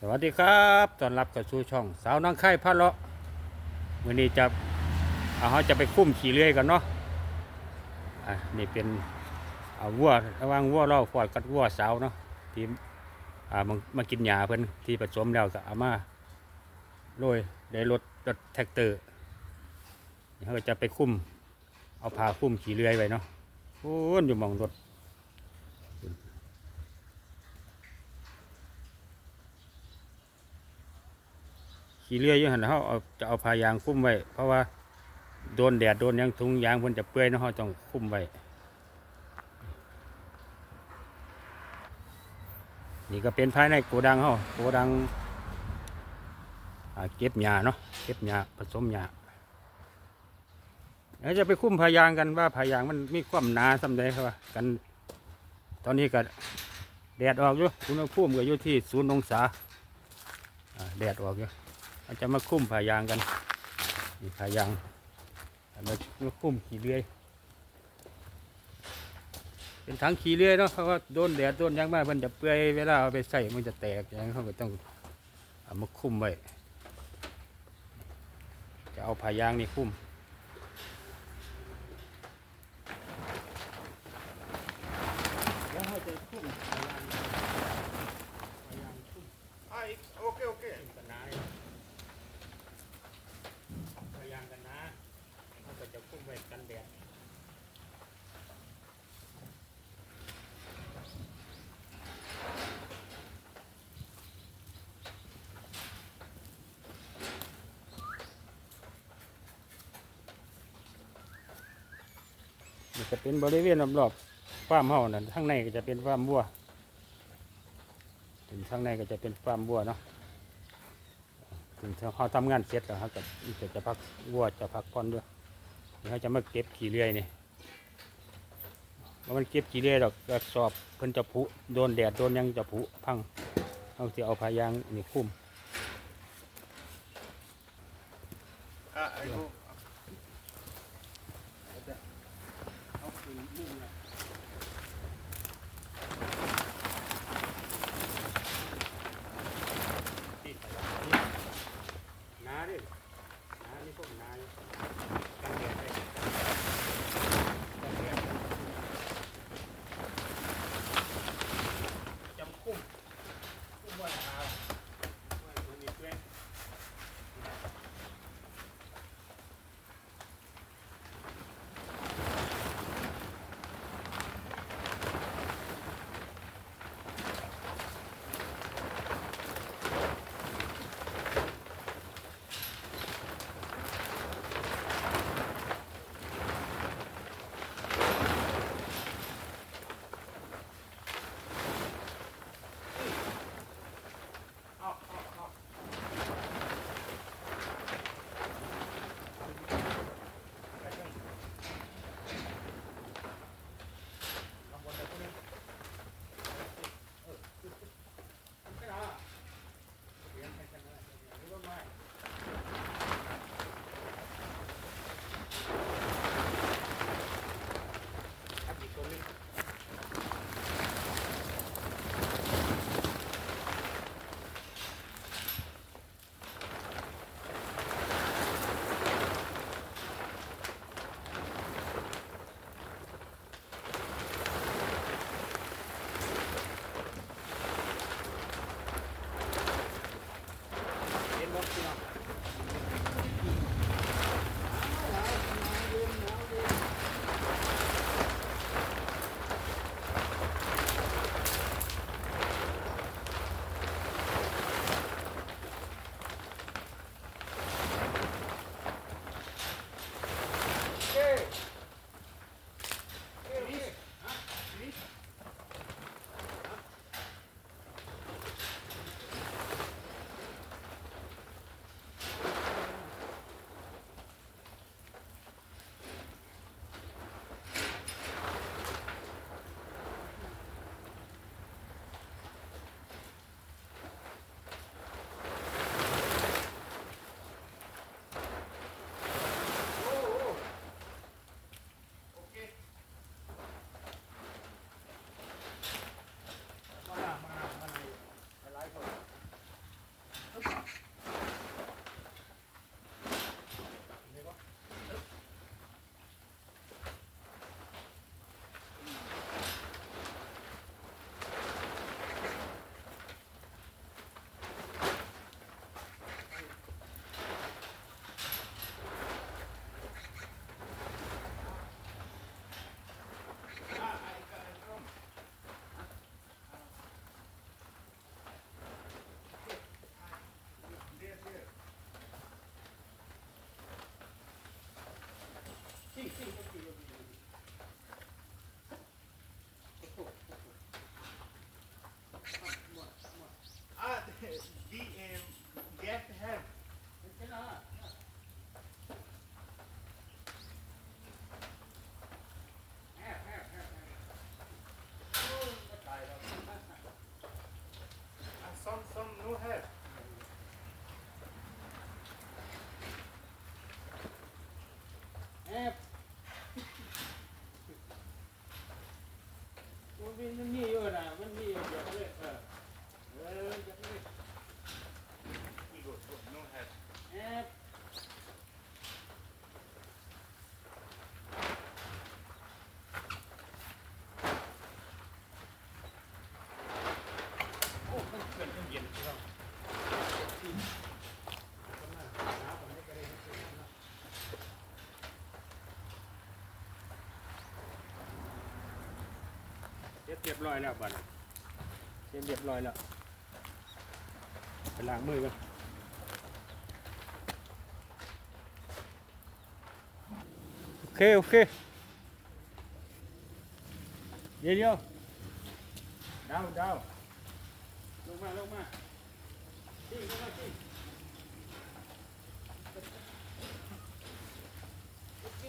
สวัสดีครับต้อนรับกับสู่ช่อง สาวนังไข่พะเลาะวันนี้จะเอาเขาจะไปคุ้มขี่เลื่อยกันเนาะอะนี่เป็นเอาวัวระว่างวัวเราฟอดกับวัวสาวเนาะที่อ่ามามากินหญ้าเพิ่นที่ผสมแล้วก็เอามาโรยได้รถรถแท็กเตอร์เขาจะไปคุ้มเอาพาคุ้มขี่เลื่อยไว้เนาะโอ้ยอยู่มองรถ ขี่เรืออยู่หันเขาเอาจะเอาพายางคุ้มไว้ เพราะว่าโดนแดดโดนยังทุงยางเพิ่นจะเปื่อยนะเขาต้องคุ้มไว้ นี่ก็เป็นภายในโกดังเขาโกดังเก็บหญ้าเนาะเก็บหญ้าผสมหญ้าเดี๋ยวจะไปคุ้มพายางกันว่าพายางมันมีความหนาสำใดครับกัน ตอนนี้ก็แดดออกอยู่อุณหภูมิก็อยู่ที่ศูนย์องศาอ่าแดดออกอยู่ เราจะมาคุ้มผายางกันนี่ผายางเอามามาคุ้มขี่เลื่อย เป็นถังขี่เลื่อยเนาะเพราะว่าโดนแดดโดนยังมากมันจะเปื่อยเวลาเอาไปใส่มันจะแตกอย่างนั้นเขาก็ต้องเอามาคุ้มไว้จะเอาผายางนี่คุ้ม แล้วเขาจะคุ้มผายางผายางคุ้ม Ah, ik- oké, oké. กันนะพยายามกันนะเขาก็จะคุ้มไว้กันแดดนี่ จะเป็นบริเวณรอบๆฟาร์มเฮานั่นข้างในก็จะเป็นฟาร์มบัวถึงข้างในก็จะเป็นฟาร์มบัวเนาะถึงเขาทำงานเสร็จแล้วเขาก็จะจะพักวัวจะพักผ่อนด้วยเขาจะมาเก็บขี้เลื่อยนี่ว่ามันเก็บขี้เลื่อยดอกกระสอบเพิ่นจะผุโดนแดดโดนยังจะผุพังเขาจะเอาพายางนี่คุ้ม Ah, ik wil- เอา Sabihin niyo เรียบร้อยแล้วบัดนี้เสร็จเรียบร้อยแล้วไปล้างมือกันโอเคโอเคเดี๋ยวเดี๋ยวดาวดาวลงมาลงมาทิ้งลงมาทิ้งโอเค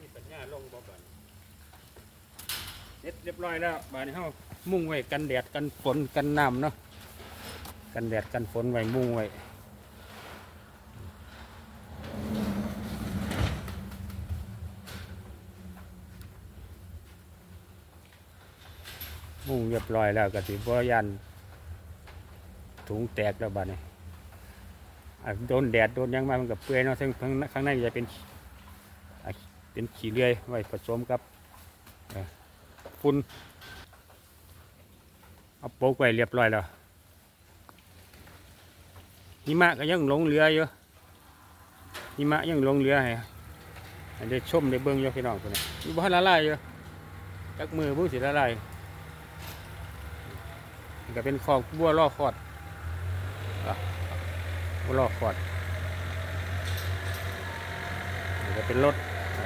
มีสัญญาลงบ่บัน เสร็จเรียบร้อยแล้วบานนี้เฮามุ่งไว้กันแดดกันฝนกันน้ำเนาะกันแดดกันฝนไว้มุ่งไว้มุ่งเรียบร้อยแล้วก็สิบ่ยันถุงแตกแล้วบาดนี้อ่โดนแดดโดนยังมามันก็เปื่อยเนาะซึ่งข้างในข้างในจะเป็นเป็นขี้เลื่อยไว้ผสมกับ ฝุ่นเอาโปกไว้เรียบร้อยแล้วหิมะก็ยังหลงเหลืออยู่หิมะยังหลงเหลือให้ให้ได้ชมได้เบิ่งยู่พี่น้องคนนี้มีบ้านละลายอยู่จักมือผู้สิละลายก็เป็นคอกบัวล่อคอดบัวล่อคอดนี่ก็เป็นรถ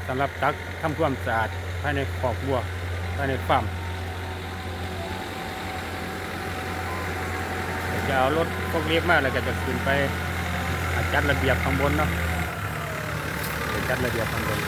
สำหรับตักทำความสะอาดภายในขอกบัว ภายในฟาร์มจะเอารถพวกเรียบมากเลยก็จะขึ้นไปจัดระเบียบข้างบนเนาะจัดระเบียบข้างบน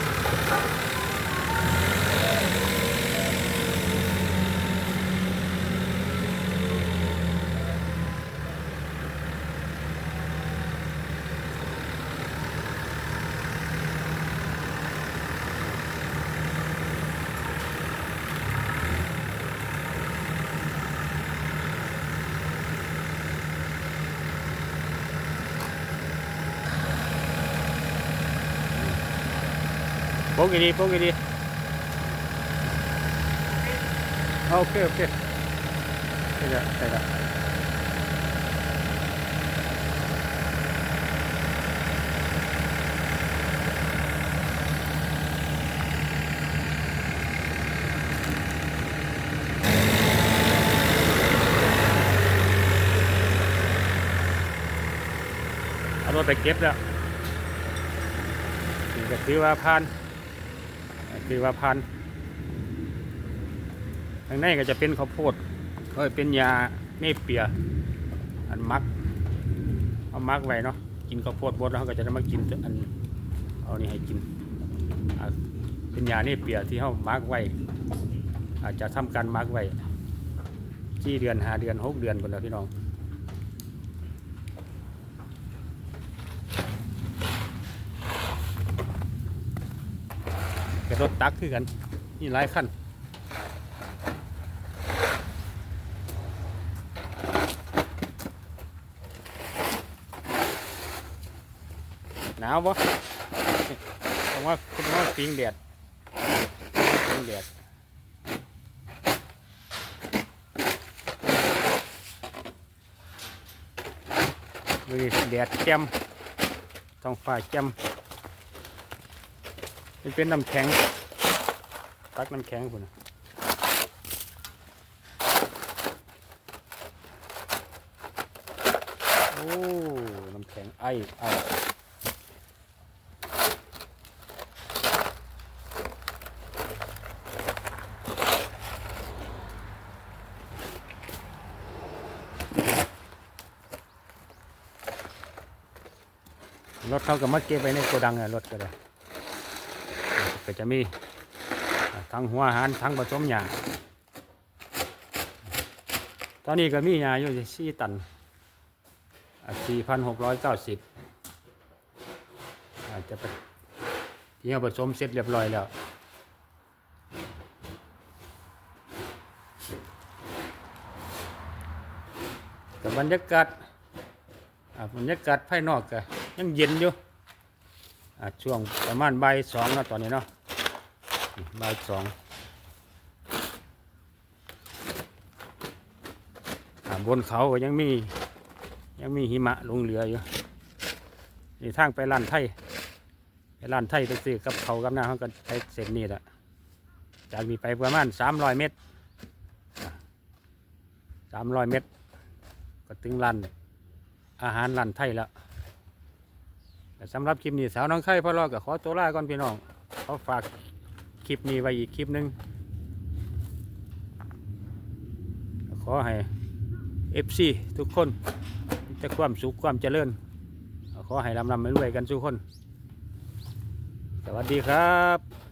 โป๊กดีๆโป๊กดีๆเอาโอเคโอเคใช่ละ คือว่าพันธุ์ข้างในก็จะเป็นข้าวโพดเอ้ยเป็นยาเนเปีย อันมักเอามักไว้เนาะกินข้าวโพดบดแล้วเขาก็จะได้มากินอันเอานี่ให้กินเป็นยาเนเปียที่เขามักไว้ อาจจะทำการมักไว้ที่เดือนหาเดือนหกเดือนคนแล้วพี่น้อง กับรถตักคือกัน นี่หลายขั้นหนาวปะผมว่าคุณว่าปิงแดดปิงแดดมือแดดแจ่มท้องฟ้าแจ่ม มันเป็นน้ำแข็ง ตักน้ำแข็งคุณน่ะโอ้ น้ำแข็งไอ้ไอรถเขาก็มาเก็บไว้ในโกดังอะรถก็ได้ ก็จะมีทั้งหัวอาหารทั้งผสมหญ้าตอนนี้ก็มีหญ้าอยู่สี่ตันสี่พันหกร้อยเก้าสิบอาจจะเป็นที่เราผสมเสร็จเรียบร้อยแล้วกับบรรยากาศบรรยากาศภายนอกก็ยังเย็นอยู่ช่วงประมาณบ่ายสองนาะตอนนี้เนาะ นี่บ่ายสองบนเขาก็ยังมี ยังมีหิมะลงเหลืออยู่นี่ทางไปลานไทยไปร้านไทยไปซื้อกับเขากับหน้ำเขาก็ไปเส้นนี้แหละจากนี้ไปประมาณสามร้อยเมตรสามร้อยเมตร ก็ถึงร้านอาหารร้านไทยแล้วสำหรับคลิปนี้สาวน้องไข่พ่อรอก็ขอตัวลาก่อนพี่น้องเขาฝาก คลิปนี้ไว้อีกคลิปหนึง ขอให้เอฟซีทุกคนจะความสุขความเจริญ ขอให้ลำลำไม่รวยกันทุกคน สวัสดีครับ